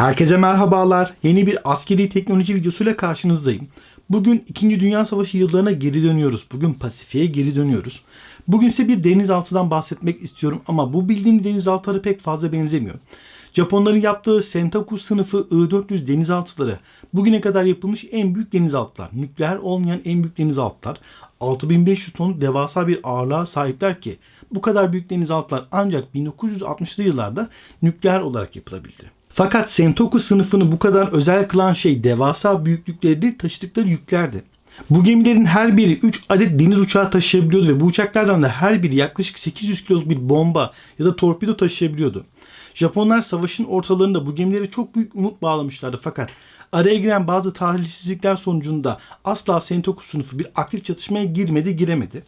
Herkese merhabalar. Yeni bir askeri teknoloji videosuyla karşınızdayım. Bugün 2. Dünya Savaşı yıllarına geri dönüyoruz. Bugün Pasifik'e geri dönüyoruz. Bugün size bir denizaltıdan bahsetmek istiyorum ama bu bildiğim denizaltılara pek fazla benzemiyor. Japonların yaptığı Sentoku sınıfı I-400 denizaltıları bugüne kadar yapılmış en büyük denizaltılar. Nükleer olmayan en büyük denizaltılar. 6500 tonluk devasa bir ağırlığa sahipler ki bu kadar büyük denizaltılar ancak 1960'lı yıllarda nükleer olarak yapılabildi. Fakat Sentoku sınıfını bu kadar özel kılan şey devasa büyüklükleri değil taşıdıkları yüklerdi. Bu gemilerin her biri 3 adet deniz uçağı taşıyabiliyordu ve bu uçaklardan da her biri yaklaşık 800 kiloluk bir bomba ya da torpido taşıyabiliyordu. Japonlar savaşın ortalarında bu gemilere çok büyük umut bağlamışlardı fakat araya giren bazı talihsizlikler sonucunda asla Sentoku sınıfı bir aktif çatışmaya girmedi giremedi.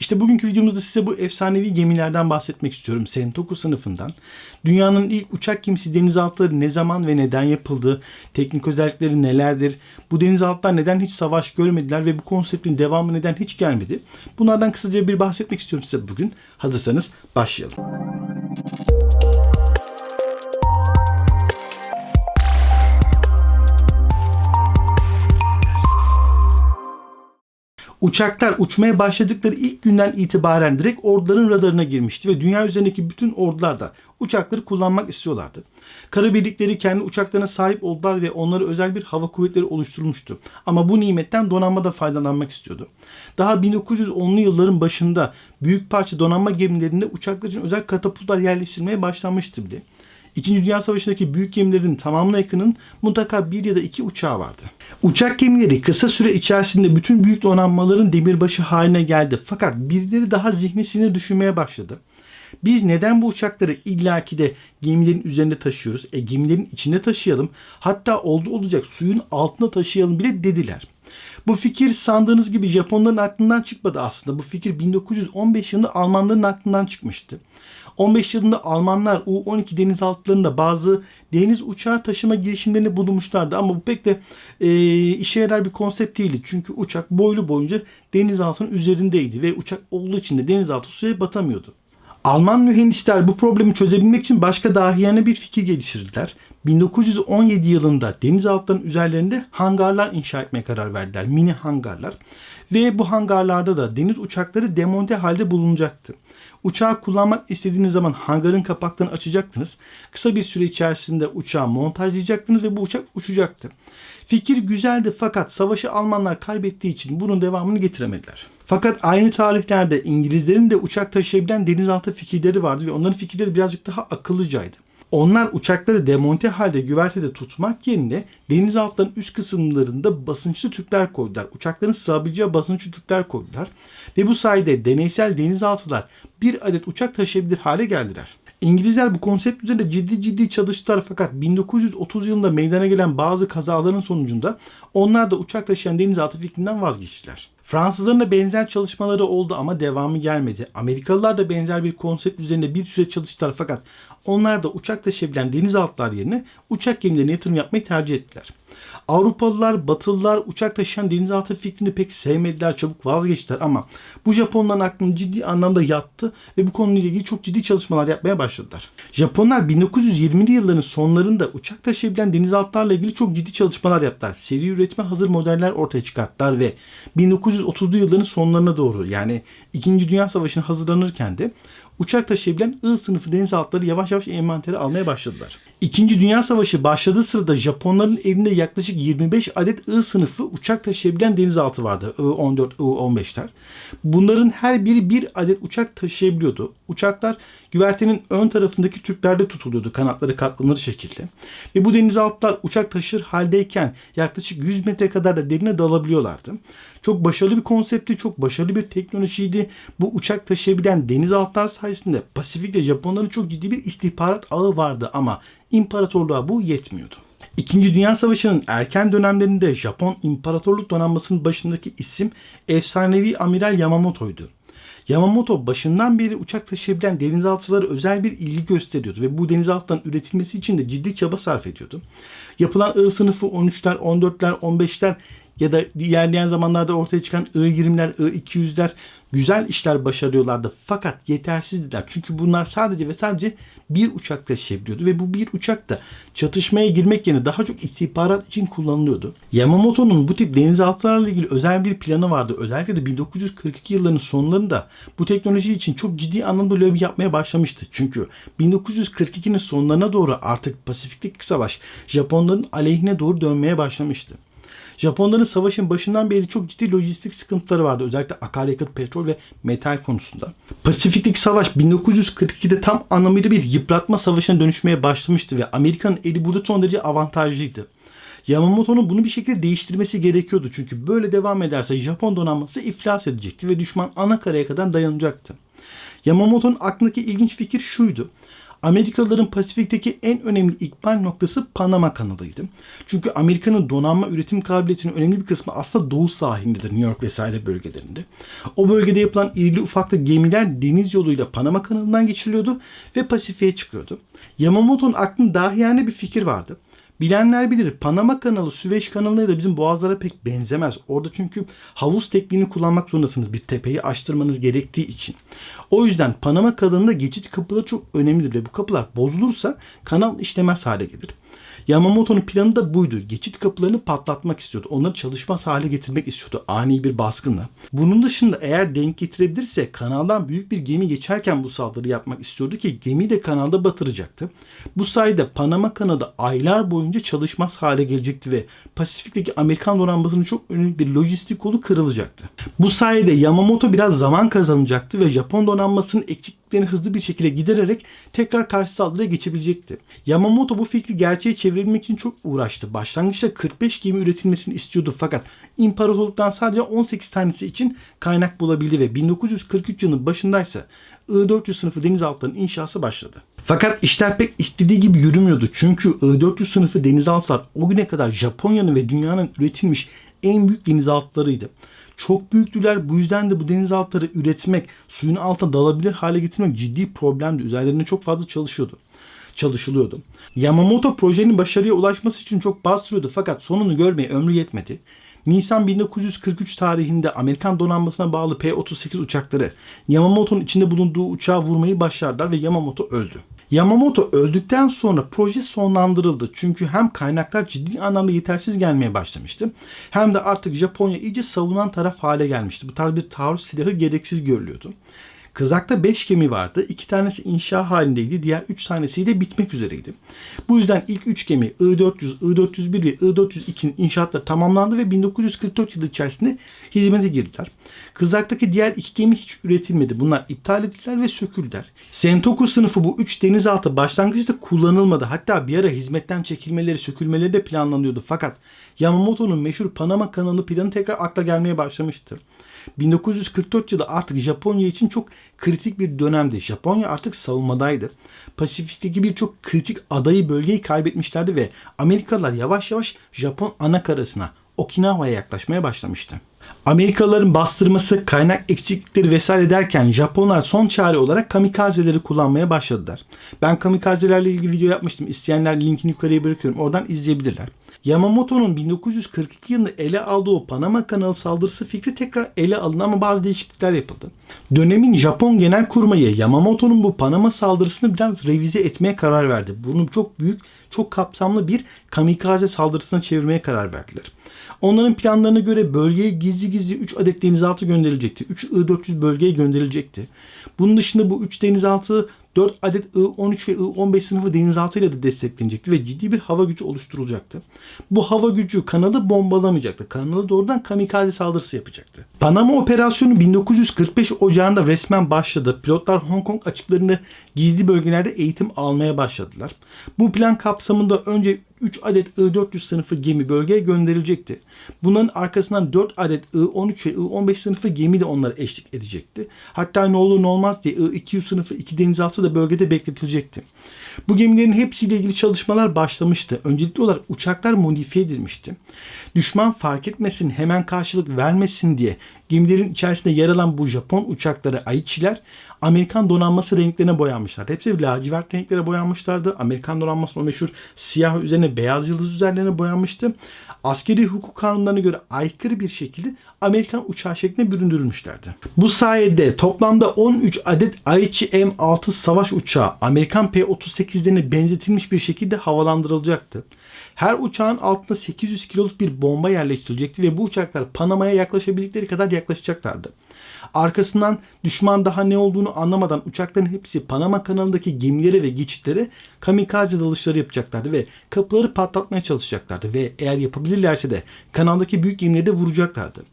İşte bugünkü videomuzda size bu efsanevi gemilerden bahsetmek istiyorum. Sentoku sınıfından. Dünyanın ilk uçak gemisi denizaltıları ne zaman ve neden yapıldı? Teknik özellikleri nelerdir? Bu denizaltılar neden hiç savaş görmediler ve bu konseptin devamı neden hiç gelmedi? Bunlardan kısaca bir bahsetmek istiyorum size bugün. Hazırsanız başlayalım. Uçaklar uçmaya başladıkları ilk günden itibaren direkt orduların radarına girmişti ve dünya üzerindeki bütün ordular da uçakları kullanmak istiyorlardı. Kara birlikleri kendi uçaklarına sahip oldular ve onlara özel bir hava kuvvetleri oluşturulmuştu. Ama bu nimetten donanma da faydalanmak istiyordu. Daha 1910'lu yılların başında büyük parça donanma gemilerinde uçaklar için özel katapultlar yerleştirmeye başlanmıştı bile. İkinci Dünya Savaşı'ndaki büyük gemilerin tamamına yakının mutlaka bir ya da iki uçağı vardı. Uçak gemileri kısa süre içerisinde bütün büyük donanmaların demirbaşı haline geldi. Fakat birileri daha zihni sinir düşünmeye başladı. Biz neden bu uçakları illaki de gemilerin üzerinde taşıyoruz? E gemilerin içinde taşıyalım. Hatta oldu olacak suyun altına taşıyalım bile dediler. Bu fikir sandığınız gibi Japonların aklından çıkmadı aslında. Bu fikir 1915 yılında Almanların aklından çıkmıştı. 15 yılında Almanlar U-12 denizaltılarında bazı deniz uçağı taşıma girişimlerini bulunmuşlardı ama bu pek de e, işe yarar bir konsept değildi. Çünkü uçak boylu boyunca denizaltının üzerindeydi ve uçak olduğu için de denizaltı suya batamıyordu. Alman mühendisler bu problemi çözebilmek için başka dahiyane bir fikir geliştirdiler. 1917 yılında denizaltıların üzerlerinde hangarlar inşa etmeye karar verdiler. Mini hangarlar. Ve bu hangarlarda da deniz uçakları demonte halde bulunacaktı. Uçağı kullanmak istediğiniz zaman hangarın kapaklarını açacaktınız. Kısa bir süre içerisinde uçağı montajlayacaktınız ve bu uçak uçacaktı. Fikir güzeldi fakat savaşı Almanlar kaybettiği için bunun devamını getiremediler. Fakat aynı tarihlerde İngilizlerin de uçak taşıyabilen denizaltı fikirleri vardı ve onların fikirleri birazcık daha akıllıcaydı. Onlar uçakları demonte halde güvertede tutmak yerine denizaltıların üst kısımlarında basınçlı tüpler koydular. Uçakların sığabileceği basınçlı tüpler koydular. Ve bu sayede deneysel denizaltılar bir adet uçak taşıyabilir hale geldiler. İngilizler bu konsept üzerinde ciddi ciddi çalıştılar fakat 1930 yılında meydana gelen bazı kazaların sonucunda onlar da uçak taşıyan denizaltı fikrinden vazgeçtiler. Fransızların da benzer çalışmaları oldu ama devamı gelmedi. Amerikalılar da benzer bir konsept üzerinde bir süre çalıştılar fakat onlar da uçak taşıyabilen denizaltılar yerine uçak gemilerine yatırım yapmayı tercih ettiler. Avrupalılar, Batılılar uçak taşıyan denizaltı fikrini pek sevmediler, çabuk vazgeçtiler ama bu Japonların aklını ciddi anlamda yattı ve bu konuyla ilgili çok ciddi çalışmalar yapmaya başladılar. Japonlar 1920'li yılların sonlarında uçak taşıyabilen denizaltılarla ilgili çok ciddi çalışmalar yaptılar. Seri üretime hazır modeller ortaya çıkarttılar ve 1930'lu yılların sonlarına doğru yani 2. Dünya Savaşı'na hazırlanırken de uçak taşıyabilen I sınıfı denizaltıları yavaş yavaş envantere almaya başladılar. İkinci Dünya Savaşı başladığı sırada Japonların elinde yaklaşık 25 adet I sınıfı uçak taşıyabilen denizaltı vardı. I-14, I-15'ler. Bunların her biri bir adet uçak taşıyabiliyordu. Uçaklar güvertenin ön tarafındaki tüplerde tutuluyordu kanatları katlanır şekilde. Ve bu denizaltılar uçak taşır haldeyken yaklaşık 100 metre kadar da derine dalabiliyorlardı. Çok başarılı bir konsepti, çok başarılı bir teknolojiydi. Bu uçak taşıyabilen denizaltılar sayesinde Pasifik'te Japonların çok ciddi bir istihbarat ağı vardı ama imparatorluğa bu yetmiyordu. İkinci Dünya Savaşı'nın erken dönemlerinde Japon İmparatorluk Donanması'nın başındaki isim efsanevi Amiral Yamamoto'ydu. Yamamoto başından beri uçak taşıyabilen denizaltılara özel bir ilgi gösteriyordu ve bu denizaltıların üretilmesi için de ciddi çaba sarf ediyordu. Yapılan I sınıfı 13'ler, 14'ler, 15'ler ya da ilerleyen zamanlarda ortaya çıkan I-20'ler, I-200'ler güzel işler başarıyorlardı. Fakat yetersizdiler. Çünkü bunlar sadece ve sadece bir uçak taşıyabiliyordu ve bu bir uçak da çatışmaya girmek yerine daha çok istihbarat için kullanılıyordu. Yamamoto'nun bu tip denizaltılarla ilgili özel bir planı vardı. Özellikle de 1942 yıllarının sonlarında bu teknoloji için çok ciddi anlamda lobi yapmaya başlamıştı. Çünkü 1942'nin sonlarına doğru artık Pasifik'teki savaş Japonların aleyhine doğru dönmeye başlamıştı. Japonların savaşın başından beri çok ciddi lojistik sıkıntıları vardı. Özellikle akaryakıt, petrol ve metal konusunda. Pasifik'teki savaş 1942'de tam anlamıyla bir yıpratma savaşına dönüşmeye başlamıştı ve Amerika'nın eli burada son derece avantajlıydı. Yamamoto'nun bunu bir şekilde değiştirmesi gerekiyordu. Çünkü böyle devam ederse Japon donanması iflas edecekti ve düşman ana karaya kadar dayanacaktı. Yamamoto'nun aklındaki ilginç fikir şuydu. Amerikalıların Pasifik'teki en önemli ikbal noktası Panama kanalıydı. Çünkü Amerika'nın donanma üretim kabiliyetinin önemli bir kısmı aslında doğu sahilindedir. New York vesaire bölgelerinde. O bölgede yapılan irili ufaklı gemiler deniz yoluyla Panama kanalından geçiriliyordu ve Pasifik'e çıkıyordu. Yamamoto'nun aklında dahiyane bir fikir vardı. Bilenler bilir Panama kanalı Süveyş kanalına da bizim boğazlara pek benzemez. Orada çünkü havuz tekniğini kullanmak zorundasınız bir tepeyi aştırmanız gerektiği için. O yüzden Panama kanalında geçit kapıları çok önemlidir ve bu kapılar bozulursa kanal işlemez hale gelir. Yamamoto'nun planı da buydu. Geçit kapılarını patlatmak istiyordu. Onları çalışmaz hale getirmek istiyordu ani bir baskınla. Bunun dışında eğer denk getirebilirse kanaldan büyük bir gemi geçerken bu saldırı yapmak istiyordu ki gemiyi de kanalda batıracaktı. Bu sayede Panama kanalı aylar boyunca çalışmaz hale gelecekti ve Pasifik'teki Amerikan donanmasının çok önemli bir lojistik kolu kırılacaktı. Bu sayede Yamamoto biraz zaman kazanacaktı ve Japon donanmasının eksikliklerini hızlı bir şekilde gidererek tekrar karşı saldırıya geçebilecekti. Yamamoto bu fikri gerçeğe çevirmek için çok uğraştı. Başlangıçta 45 gemi üretilmesini istiyordu fakat imparatorluktan sadece 18 tanesi için kaynak bulabildi ve 1943 yılının başındaysa I-400 sınıfı denizaltılarının inşası başladı. Fakat işler pek istediği gibi yürümüyordu. Çünkü I-400 sınıfı denizaltılar o güne kadar Japonya'nın ve dünyanın üretilmiş en büyük denizaltılarıydı. Çok büyüktüler. Bu yüzden de bu denizaltıları üretmek, suyun altına dalabilir hale getirmek ciddi problemdi. Üzerlerine çok fazla çalışıyordu çalışılıyordu. Yamamoto projenin başarıya ulaşması için çok bastırıyordu fakat sonunu görmeye ömrü yetmedi. Nisan 1943 tarihinde Amerikan donanmasına bağlı P-38 uçakları Yamamoto'nun içinde bulunduğu uçağı vurmayı başardılar ve Yamamoto öldü. Yamamoto öldükten sonra proje sonlandırıldı. Çünkü hem kaynaklar ciddi anlamda yetersiz gelmeye başlamıştı. Hem de artık Japonya iyice savunan taraf hale gelmişti. Bu tarz bir taarruz silahı gereksiz görülüyordu. Kızak'ta 5 gemi vardı. 2 tanesi inşa halindeydi. Diğer 3 tanesi de bitmek üzereydi. Bu yüzden ilk 3 gemi I-400, I-401 ve I-402'nin inşaatları tamamlandı ve 1944 yılı içerisinde hizmete girdiler. Kızak'taki diğer 2 gemi hiç üretilmedi. Bunlar iptal edildiler ve söküldüler. Sentoku sınıfı bu 3 denizaltı başlangıçta kullanılmadı. Hatta bir ara hizmetten çekilmeleri, sökülmeleri de planlanıyordu. Fakat Yamamoto'nun meşhur Panama kanalı planı tekrar akla gelmeye başlamıştı. 1944 yılı artık Japonya için çok kritik bir dönemdi. Japonya artık savunmadaydı. Pasifik'teki birçok kritik adayı bölgeyi kaybetmişlerdi ve Amerikalılar yavaş yavaş Japon ana karasına Okinawa'ya yaklaşmaya başlamıştı. Amerikalıların bastırması, kaynak eksiklikleri vesaire derken Japonlar son çare olarak kamikazeleri kullanmaya başladılar. Ben kamikazelerle ilgili video yapmıştım. İsteyenler linkini yukarıya bırakıyorum. Oradan izleyebilirler. Yamamoto'nun 1942 yılında ele aldığı o Panama kanalı saldırısı fikri tekrar ele alındı ama bazı değişiklikler yapıldı. Dönemin Japon genel kurmayı Yamamoto'nun bu Panama saldırısını biraz revize etmeye karar verdi. Bunu çok büyük, çok kapsamlı bir kamikaze saldırısına çevirmeye karar verdiler. Onların planlarına göre bölgeye gizli gizli 3 adet denizaltı gönderilecekti. 3 I-400 bölgeye gönderilecekti. Bunun dışında bu 3 denizaltı 4 adet I-13 ve I-15 sınıfı denizaltıyla da desteklenecekti ve ciddi bir hava gücü oluşturulacaktı. Bu hava gücü kanalı bombalamayacaktı. Kanalı doğrudan kamikaze saldırısı yapacaktı. Panama operasyonu 1945 Ocağı'nda resmen başladı. Pilotlar Hong Kong açıklarında gizli bölgelerde eğitim almaya başladılar. Bu plan kapsamında önce 3 adet I-400 sınıfı gemi bölgeye gönderilecekti. Bunların arkasından 4 adet I-13 ve I-15 sınıfı gemi de onlara eşlik edecekti. Hatta ne olur ne olmaz diye I-200 sınıfı 2 denizaltı da bölgede bekletilecekti. Bu gemilerin hepsiyle ilgili çalışmalar başlamıştı. Öncelikli olarak uçaklar modifiye edilmişti. Düşman fark etmesin, hemen karşılık vermesin diye gemilerin içerisinde yer alan bu Japon uçakları Aichi'ler Amerikan donanması renklerine boyanmışlardı. Hepsi lacivert renklere boyanmışlardı. Amerikan donanması o meşhur siyah üzerine beyaz yıldız üzerlerine boyanmıştı. Askeri hukuk kanunlarına göre aykırı bir şekilde Amerikan uçağı şeklinde büründürülmüşlerdi. Bu sayede toplamda 13 adet ICM-6 savaş uçağı Amerikan P-38'lerine benzetilmiş bir şekilde havalandırılacaktı. Her uçağın altında 800 kiloluk bir bomba yerleştirilecekti ve bu uçaklar Panama'ya yaklaşabildikleri kadar yaklaşacaklardı. Arkasından düşman daha ne olduğunu anlamadan uçakların hepsi Panama kanalındaki gemilere ve geçitlere kamikaze dalışları yapacaklardı ve kapıları patlatmaya çalışacaklardı ve eğer yapabilirlerse de kanaldaki büyük gemileri de vuracaklardı.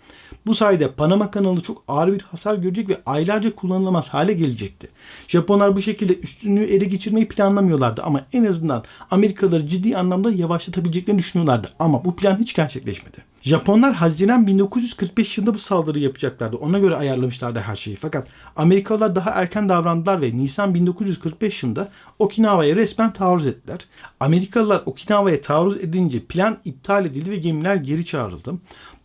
Bu sayede Panama kanalı çok ağır bir hasar görecek ve aylarca kullanılamaz hale gelecekti. Japonlar bu şekilde üstünlüğü ele geçirmeyi planlamıyorlardı ama en azından Amerikalıları ciddi anlamda yavaşlatabileceklerini düşünüyorlardı ama bu plan hiç gerçekleşmedi. Japonlar Haziran 1945 yılında bu saldırıyı yapacaklardı. Ona göre ayarlamışlardı her şeyi. Fakat Amerikalılar daha erken davrandılar ve Nisan 1945 yılında Okinawa'ya resmen taarruz ettiler. Amerikalılar Okinawa'ya taarruz edince plan iptal edildi ve gemiler geri çağrıldı.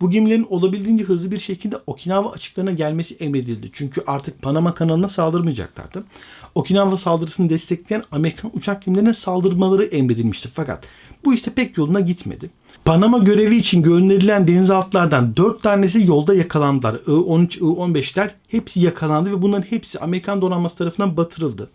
Bu gemilerin olabildiğince hızlı bir şekilde Okinawa açıklarına gelmesi emredildi. Çünkü artık Panama kanalına saldırmayacaklardı. Okinawa saldırısını destekleyen Amerikan uçak gemilerine saldırmaları emredilmişti. Fakat bu işte pek yoluna gitmedi. Panama görevi için gönderilen denizaltılardan 4 tanesi yolda yakalandılar. I-13, I-15'ler hepsi yakalandı ve bunların hepsi Amerikan donanması tarafından batırıldı.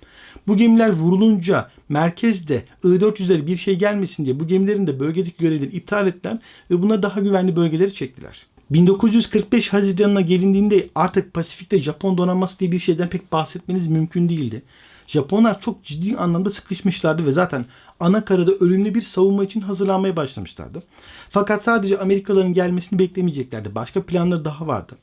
Bu gemiler vurulunca merkezde I-400'lere bir şey gelmesin diye bu gemilerin de bölgedeki görevleri iptal ettiler ve bunları daha güvenli bölgelere çektiler. 1945 Haziran'ına gelindiğinde artık Pasifik'te Japon donanması diye bir şeyden pek bahsetmeniz mümkün değildi. Japonlar çok ciddi anlamda sıkışmışlardı ve zaten ana karada ölümlü bir savunma için hazırlanmaya başlamışlardı. Fakat sadece Amerikalıların gelmesini beklemeyeceklerdi. Başka planları daha vardı.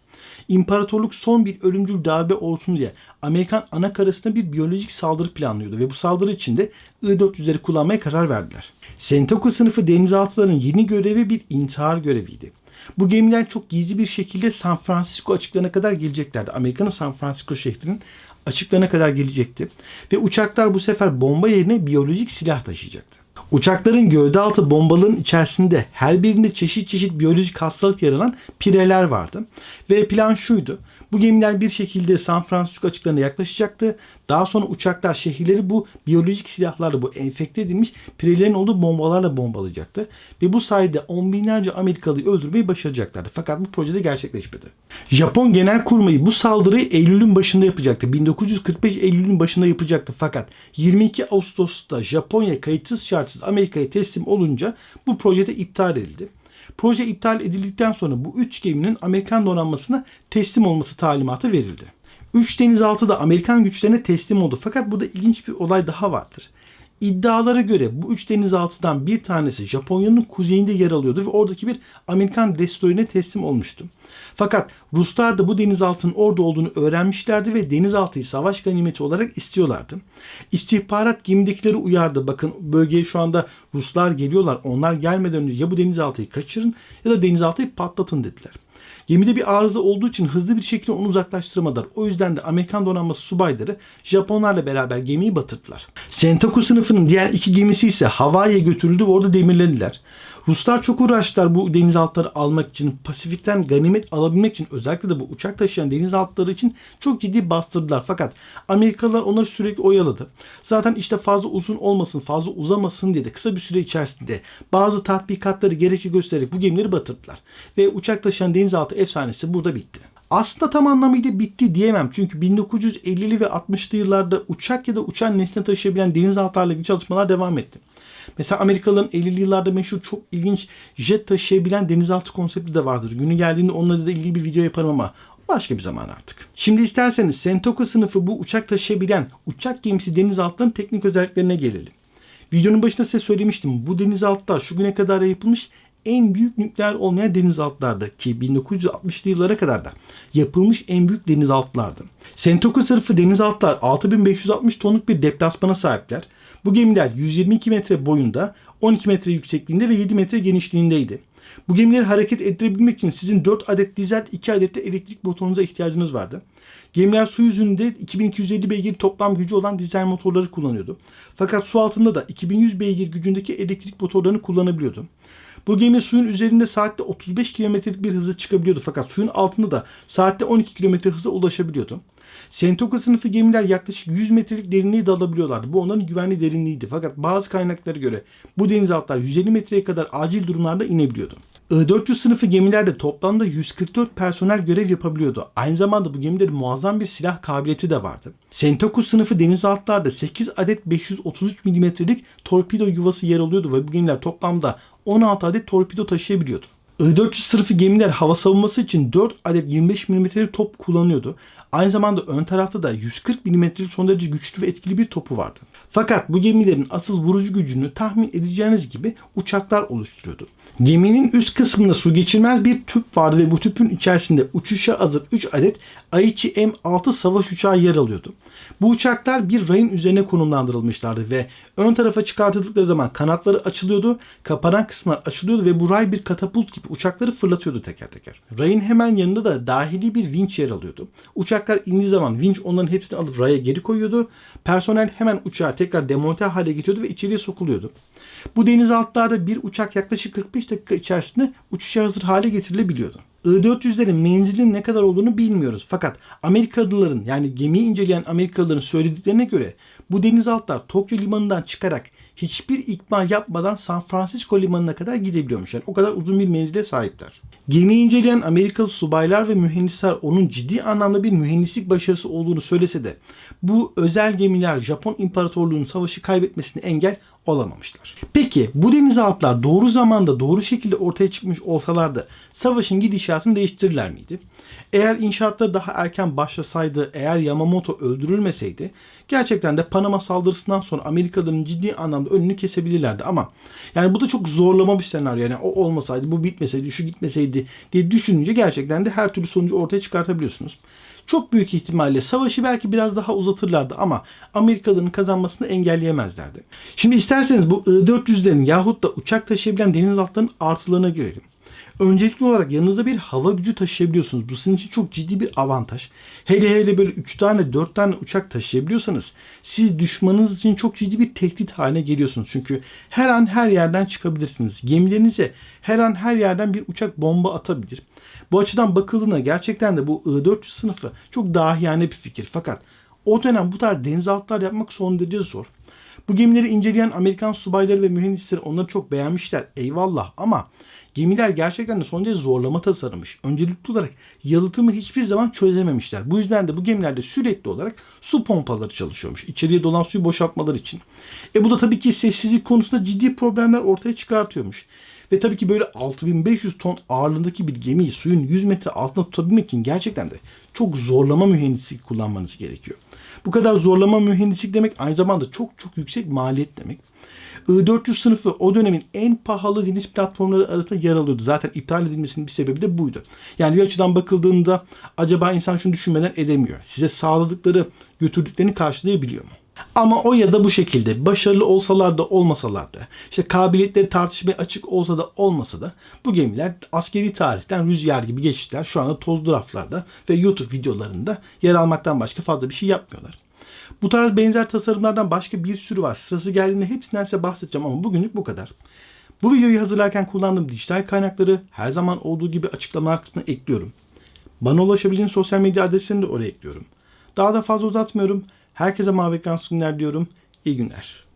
İmparatorluk son bir ölümcül darbe olsun diye Amerikan ana karasına bir biyolojik saldırı planlıyordu ve bu saldırı için de I-400'leri kullanmaya karar verdiler. Sentoku sınıfı denizaltılarının yeni görevi bir intihar göreviydi. Bu gemiler çok gizli bir şekilde San Francisco açıklarına kadar geleceklerdi. Amerika'nın San Francisco şehrinin açıklarına kadar gelecekti. Ve uçaklar bu sefer bomba yerine biyolojik silah taşıyacaktı. Uçakların gövde altı bombaların içerisinde her birinde çeşit çeşit biyolojik hastalık yaralan pireler vardı. Ve plan şuydu. Bu gemiler bir şekilde San Francisco açıklarına yaklaşacaktı. Daha sonra uçaklar şehirleri bu biyolojik silahlarla, bu enfekte edilmiş pirelerin olduğu bombalarla bombalayacaktı. Ve bu sayede on binlerce Amerikalıyı öldürmeyi başaracaklardı. Fakat bu projede gerçekleşmedi. Japon genel kurmayı bu saldırıyı Eylül'ün başında yapacaktı. 1945 Eylül'ün başında yapacaktı. Fakat 22 Ağustos'ta Japonya kayıtsız şartsız Amerika'ya teslim olunca bu projede iptal edildi. Proje iptal edildikten sonra bu üç geminin Amerikan donanmasına teslim olması talimatı verildi. Üç denizaltı da Amerikan güçlerine teslim oldu. Fakat burada ilginç bir olay daha vardır. İddialara göre bu üç denizaltıdan bir tanesi Japonya'nın kuzeyinde yer alıyordu ve oradaki bir Amerikan destroyerine teslim olmuştu. Fakat Ruslar da bu denizaltının orada olduğunu öğrenmişlerdi ve denizaltıyı savaş ganimeti olarak istiyorlardı. İstihbarat gemidekileri uyardı. Bakın bölgeye şu anda Ruslar geliyorlar. Onlar gelmeden önce ya bu denizaltıyı kaçırın ya da denizaltıyı patlatın dediler. Gemide bir arıza olduğu için hızlı bir şekilde onu uzaklaştıramadılar. O yüzden de Amerikan donanması subayları Japonlarla beraber gemiyi batırdılar. Sentoku sınıfının diğer iki gemisi ise Hawaii'ye götürüldü ve orada demirlediler. Ruslar çok uğraştılar bu denizaltıları almak için. Pasifik'ten ganimet alabilmek için özellikle de bu uçak taşıyan denizaltıları için çok ciddi bastırdılar. Fakat Amerikalılar onları sürekli oyaladı. Zaten işte fazla uzun olmasın, fazla uzamasın diye de kısa bir süre içerisinde bazı tatbikatları gerekli göstererek bu gemileri batırdılar. Ve uçak taşıyan denizaltı efsanesi burada bitti. Aslında tam anlamıyla bitti diyemem. Çünkü 1950'li ve 60'lı yıllarda uçak ya da uçan nesne taşıyabilen denizaltılarla ilgili çalışmalar devam etti. Mesela Amerikalıların 50'li yıllarda meşhur çok ilginç jet taşıyabilen denizaltı konsepti de vardır. Günü geldiğinde onunla da ilgili bir video yaparım ama başka bir zaman artık. Şimdi isterseniz Sentoku sınıfı bu uçak taşıyabilen uçak gemisi denizaltıların teknik özelliklerine gelelim. Videonun başında size söylemiştim. Bu denizaltılar şu güne kadar yapılmış en büyük nükleer olmayan denizaltılardı ki 1960'lı yıllara kadar da yapılmış en büyük denizaltılardı. Sentoku sınıfı denizaltılar 6560 tonluk bir deplasmana sahipler. Bu gemiler 122 metre boyunda, 12 metre yüksekliğinde ve 7 metre genişliğindeydi. Bu gemileri hareket ettirebilmek için sizin 4 adet dizel, 2 adet de elektrik motorunuza ihtiyacınız vardı. Gemiler su yüzünde 2250 beygir toplam gücü olan dizel motorları kullanıyordu. Fakat su altında da 2100 beygir gücündeki elektrik motorlarını kullanabiliyordu. Bu gemi suyun üzerinde saatte 35 kilometrelik bir hızla çıkabiliyordu fakat suyun altında da saatte 12 kilometre hıza ulaşabiliyordu. Sentoku sınıfı gemiler yaklaşık 100 metrelik derinliğe dalabiliyorlardı. Bu onların güvenli derinliğiydi. Fakat bazı kaynaklara göre bu denizaltılar 150 metreye kadar acil durumlarda inebiliyordu. I-400 sınıfı gemilerde toplamda 144 personel görev yapabiliyordu. Aynı zamanda bu gemilerin muazzam bir silah kabiliyeti de vardı. Sentoku sınıfı denizaltılarda 8 adet 533 mm'lik torpido yuvası yer alıyordu ve bu gemiler toplamda 16 adet torpido taşıyabiliyordu. I-400 sınıfı gemiler hava savunması için 4 adet 25 mm'lik top kullanıyordu. Aynı zamanda ön tarafta da 140 mm'lik son derece güçlü ve etkili bir topu vardı. Fakat bu gemilerin asıl vurucu gücünü tahmin edeceğiniz gibi uçaklar oluşturuyordu. Geminin üst kısmında su geçirmez bir tüp vardı ve bu tüpün içerisinde uçuşa hazır 3 adet Aichi M6 savaş uçağı yer alıyordu. Bu uçaklar bir rayın üzerine konumlandırılmışlardı ve ön tarafa çıkartıldıkları zaman kanatları açılıyordu, kapanan kısmı açılıyordu ve bu ray bir katapult gibi uçakları fırlatıyordu teker teker. Rayın hemen yanında da dahili bir vinç yer alıyordu. Uçaklar indiği zaman vinç onların hepsini alıp raya geri koyuyordu. Personel hemen uçağı tekrar demonte hale getiriyordu ve içeriye sokuluyordu. Bu denizaltılarda bir uçak yaklaşık 45 dakika içerisinde uçuşa hazır hale getirilebiliyordu. I-400'lerin menzilinin ne kadar olduğunu bilmiyoruz. Fakat Amerikalıların yani gemiyi inceleyen Amerikalıların söylediklerine göre bu denizaltılar Tokyo limanından çıkarak hiçbir ikmal yapmadan San Francisco limanına kadar gidebiliyormuş. Yani o kadar uzun bir menzile sahipler. Gemiyi inceleyen Amerikalı subaylar ve mühendisler onun ciddi anlamda bir mühendislik başarısı olduğunu söylese de bu özel gemiler Japon İmparatorluğu'nun savaşı kaybetmesine engel olamamışlar. Peki bu denizaltılar doğru zamanda doğru şekilde ortaya çıkmış olsalardı savaşın gidişatını değiştirirler miydi? Eğer inşaatlar daha erken başlasaydı, eğer Yamamoto öldürülmeseydi gerçekten de Panama saldırısından sonra Amerikalıların ciddi anlamda önünü kesebilirlerdi ama yani bu da çok zorlama bir senaryo. Yani o olmasaydı, bu bitmeseydi, şu gitmeseydi diye düşününce gerçekten de her türlü sonucu ortaya çıkartabiliyorsunuz. Çok büyük ihtimalle savaşı belki biraz daha uzatırlardı ama Amerikalıların kazanmasını engelleyemezlerdi. Şimdi isterseniz bu I-400'lerin yahut da uçak taşıyabilen denizaltıların artılarına girelim. Öncelikli olarak yanınızda bir hava gücü taşıyabiliyorsunuz. Bu sizin için çok ciddi bir avantaj. Hele hele böyle 3 tane 4 tane uçak taşıyabiliyorsanız siz düşmanınız için çok ciddi bir tehdit haline geliyorsunuz. Çünkü her an her yerden çıkabilirsiniz. Gemilerinize her an her yerden bir uçak bomba atabilir. Bu açıdan bakıldığında gerçekten de bu I-400 sınıfı çok dahiyane bir fikir. Fakat o dönem bu tarz denizaltılar yapmak son derece zor. Bu gemileri inceleyen Amerikan subayları ve mühendisleri onları çok beğenmişler. Eyvallah ama gemiler gerçekten de son derece zorlama tasarlamış. Öncelikli olarak yalıtımı hiçbir zaman çözememişler. Bu yüzden de bu gemilerde sürekli olarak su pompaları çalışıyormuş. İçeriye dolan suyu boşaltmaları için. E bu da tabii ki sessizlik konusunda ciddi problemler ortaya çıkartıyormuş. Ve tabii ki böyle 6500 ton ağırlığındaki bir gemiyi suyun 100 metre altında tutabilmek için gerçekten de çok zorlama mühendislik kullanmanız gerekiyor. Bu kadar zorlama mühendislik demek aynı zamanda çok çok yüksek maliyet demek. I-400 sınıfı o dönemin en pahalı deniz platformları arasında yer alıyordu. Zaten iptal edilmesinin bir sebebi de buydu. Yani bir açıdan bakıldığında acaba insan şunu düşünmeden edemiyor. Size sağladıkları, götürdüklerini karşılayabiliyor mu? Ama o ya da bu şekilde başarılı olsalar da olmasalar da işte kabiliyetleri tartışmaya açık olsa da olmasa da bu gemiler askeri tarihten rüzgar gibi geçtiler. Şu anda tozlu raflarda ve YouTube videolarında yer almaktan başka fazla bir şey yapmıyorlar. Bu tarz benzer tasarımlardan başka bir sürü var. Sırası geldiğinde hepsinden size bahsedeceğim ama bugünlük bu kadar. Bu videoyu hazırlarken kullandığım dijital kaynakları her zaman olduğu gibi açıklamalar kısmına ekliyorum. Bana ulaşabildiğiniz sosyal medya adreslerini de oraya ekliyorum. Daha da fazla uzatmıyorum. Herkese mavi ekran günler diyorum. İyi günler.